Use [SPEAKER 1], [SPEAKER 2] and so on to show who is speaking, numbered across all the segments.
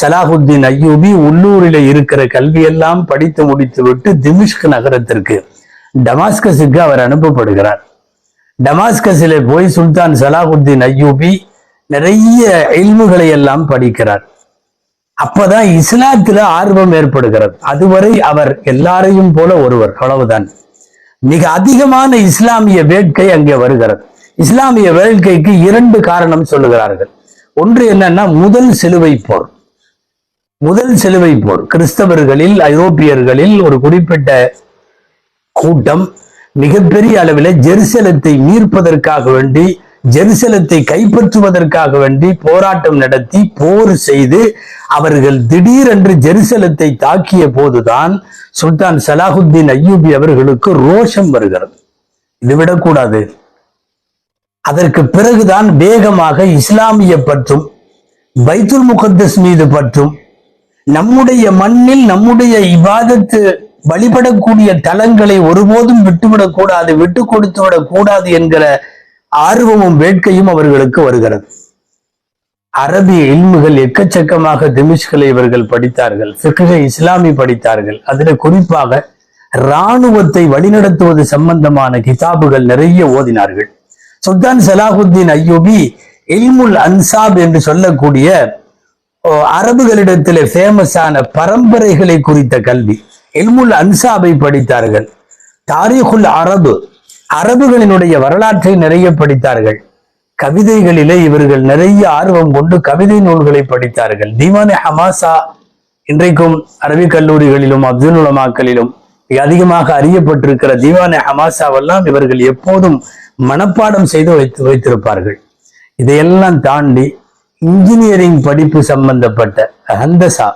[SPEAKER 1] சலாஹுத்தீன் ஐயூபி உள்ளூரில் இருக்கிற கல்வியெல்லாம் படித்து முடித்து விட்டு திமிஷ்க் நகரத்திற்கு டமாஸ்கஸுக்கு அவர் அனுப்பப்படுகிறார். டமாஸ்கஸில் போய் சுல்தான் சலாஹுத்தீன் ஐயூபி நிறைய இல்முகளை எல்லாம் படிக்கிறார். அப்பதான் இஸ்லாத்துல ஆர்வம் ஏற்படுகிறது. அதுவரை அவர் எல்லாரையும் போல ஒருவர் அவ்வளவுதான். மிக அதிகமான இஸ்லாமிய வேட்கை அங்கே வருகிறது. இஸ்லாமிய வேட்கைக்கு இரண்டு காரணம் சொல்லுகிறார்கள். ஒன்று என்னன்னா முதல் சிலுவை போர். முதல் சிலுவை போர் கிறிஸ்தவர்களில் ஐரோப்பியர்களில் ஒரு குறிப்பிட்ட கூட்டம் மிகப்பெரிய அளவில் ஜெருசலத்தை மீட்பதற்காக வேண்டி ஜெருசலத்தை கைப்பற்றுவதற்காக வேண்டி போராட்டம் நடத்தி போர் செய்து அவர்கள் திடீரென்று ஜெருசலத்தை தாக்கிய போதுதான் சுல்தான் சலாஹுத்தீன் ஐயூபி அவர்களுக்கு ரோஷம் வருகிறது. இது விடக்கூடாது. அதற்கு பிறகுதான் வேகமாக இஸ்லாமிய பற்றும் பைத்துல் முகத்தஸ் மீது பற்றும் நம்முடைய மண்ணில் நம்முடைய இவாதத்து வழிபடக்கூடிய தலங்களை ஒருபோதும் விட்டுவிடக் கூடாது விட்டு கொடுத்து விடக் கூடாது என்கிற ஆர்வமும் வேட்கையும் அவர்களுக்கு வருகிறது. அரபிய இல்முகள் எக்கச்சக்கமாக திமிஷ்களை இவர்கள் படித்தார்கள் ஃபிக்ஹ இஸ்லாமி படித்தார்கள். அதுல குறிப்பாக இராணுவத்தை வழிநடத்துவது சம்பந்தமான கிதாபுகள் நிறைய ஓதினார்கள். சுல்தான் சலாஹுத்தீன் ஐயூபி இல்முல் அன்சாப் என்று சொல்லக்கூடிய அரபுகளிடத்திலே ஃபேமஸான பரம்பரைகளை குறித்த கல்வி. எல்முல் அன்சாபை படித்தார்கள். தாரிகுல் அரபு அரபுகளினுடைய வரலாற்றை நிறைய படித்தார்கள். கவிதைகளிலே இவர்கள் நிறைய ஆர்வம் கொண்டு கவிதை நூல்களை படித்தார்கள். தீவானே ஹமாசா இன்றைக்கும் அரபிக் கல்லூரிகளிலும் அப்துல் உலமாக்களிலும் அதிகமாக அறியப்பட்டிருக்கிற தீவானே ஹமாசாவெல்லாம் இவர்கள் எப்போதும் மனப்பாடம் செய்து வைத்து வைத்திருப்பார்கள். இதையெல்லாம் தாண்டி இன்ஜினியரிங் படிப்பு சம்பந்தப்பட்ட ஹந்தசா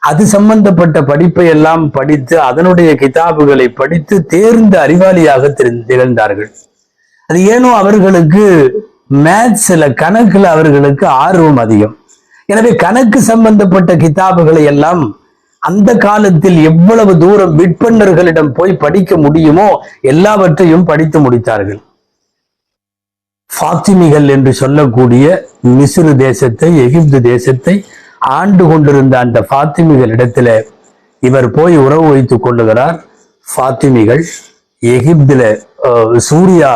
[SPEAKER 1] அது சம்பந்தப்பட்ட படிப்பை எல்லாம் படித்து அதனுடைய கிதாபுகளை படித்து தேர்ந்த அறிவாளியாக திரு- திகழ்ந்தார்கள். அது ஏனோ அவர்களுக்கு மேத்ஸ்ல கணக்குல அவர்களுக்கு ஆர்வம் அதிகம். எனவே கணக்கு சம்பந்தப்பட்ட கிதாபுகளை எல்லாம் அந்த காலத்தில் எவ்வளவு தூரம் விற்பன்னர்களிடம் போய் படிக்க முடியுமோ எல்லாவற்றையும் படித்து முடித்தார்கள். ஃபாத்திமிகள் என்று சொல்லக்கூடிய மிஸ்ரு தேசத்தை எகிப்து தேசத்தை ஆண்டு கொண்டிருந்த அந்த ஃபாத்திமிகள் இடத்துல இவர் போய் உறவு வைத்துக் கொள்ளுகிறார். ஃபாத்திமிகள் எகிப்துல சூர்யா சூரியா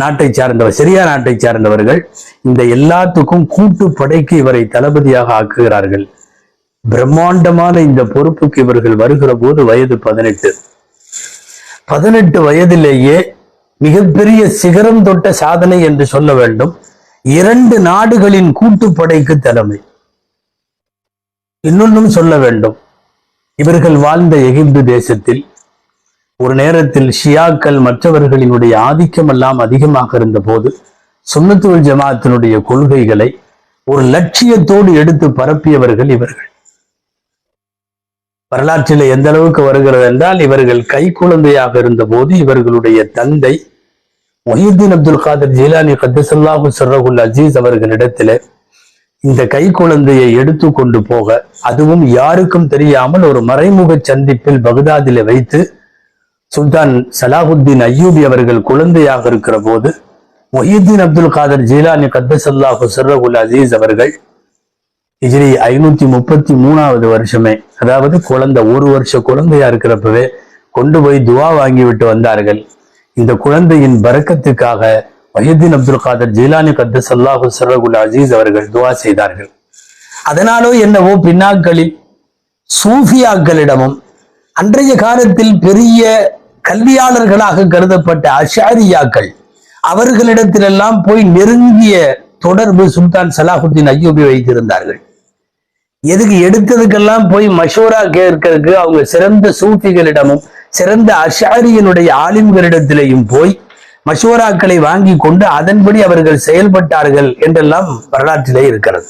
[SPEAKER 1] நாட்டை சார்ந்தவர் சிரியா நாட்டை சார்ந்தவர்கள் இந்த எல்லாத்துக்கும் கூட்டு படைக்கு இவரை தளபதியாக ஆக்குகிறார்கள். பிரம்மாண்டமான இந்த பொறுப்புக்கு இவர்கள் வருகிற போது வயது பதினெட்டு. பதினெட்டு வயதிலேயே மிகப்பெரிய சிகரம் தொட்ட சாதனை என்று சொல்ல வேண்டும். இரண்டு நாடுகளின் கூட்டுப்படைக்கு தலைமை. இன்னொன்னும் சொல்ல வேண்டும். இவர்கள் வாழ்ந்த எகிப்து தேசத்தில் ஒரு நேரத்தில் ஷியாக்கள் மற்றவர்களினுடைய ஆதிக்கம் எல்லாம் அதிகமாக இருந்த போது சுண்ணத்துவல் ஜமாத்தினுடைய கொள்கைகளை ஒரு லட்சியத்தோடு எடுத்து பரப்பியவர்கள் இவர்கள். வரலாற்றில் எந்த அளவுக்கு வருகிறது என்றால் இவர்கள் கை குழந்தையாக இருந்தபோது இவர்களுடைய தந்தை மொஹியுத்தீன் அப்துல் காதர் ஜீலானி கத்தசல்லாஹு சர்ரகுல் அஜீஸ் அவர்களிடத்திலே இந்த கை குழந்தையை எடுத்து கொண்டு போக அதுவும் யாருக்கும் தெரியாமல் ஒரு மறைமுக சந்திப்பில் பகுதாதில வைத்து சுல்தான் சலாஹுத்தீன் அய்யூபி அவர்கள் குழந்தையாக இருக்கிற போது மொஹியுத்தீன் அப்துல் காதர் ஜீலானி கத்தசல்லாஹு சர்ரகுல் அஜீஸ் அவர்கள் இஜிரி ஐநூத்தி முப்பத்தி மூணாவது வருஷமே அதாவது குழந்தை ஒரு வருஷ குழந்தையா இருக்கிறப்பவே கொண்டு போய் துவா வாங்கி விட்டு வந்தார்கள். இந்த குழந்தையின் பறக்கத்துக்காக வஹீதீன் அப்துல் காதர் ஜீலானி கத்து சல்லாஹு சரகுல் அஜீஸ் அவர்கள் துவா செய்தார்கள். அதனாலோ என்னவோ பின்னாக்களில் சூஃபியாக்களிடமும் அன்றைய காலத்தில் பெரிய கல்வியாளர்களாக கருதப்பட்ட அஷாரியாக்கள் அவர்களிடத்திலெல்லாம் போய் நெருங்கிய தொடர்பு சுல்தான் சலாஹுத்தீன் ஐயூபி வைத்திருந்தார்கள். எதுக்கு எடுத்ததுக்கெல்லாம் போய் மஷூரா கேட்கறதுக்கு அவங்க சிறந்த சூஃபிகளிடமும் சிறந்த அஷாரியனுடைய ஆலிம்களிடத்திலேயும் போய் மசோராக்களை வாங்கி கொண்டு அதன்படி அவர்கள் செயல்பட்டார்கள் என்றெல்லாம் வரலாற்றிலே இருக்கிறது.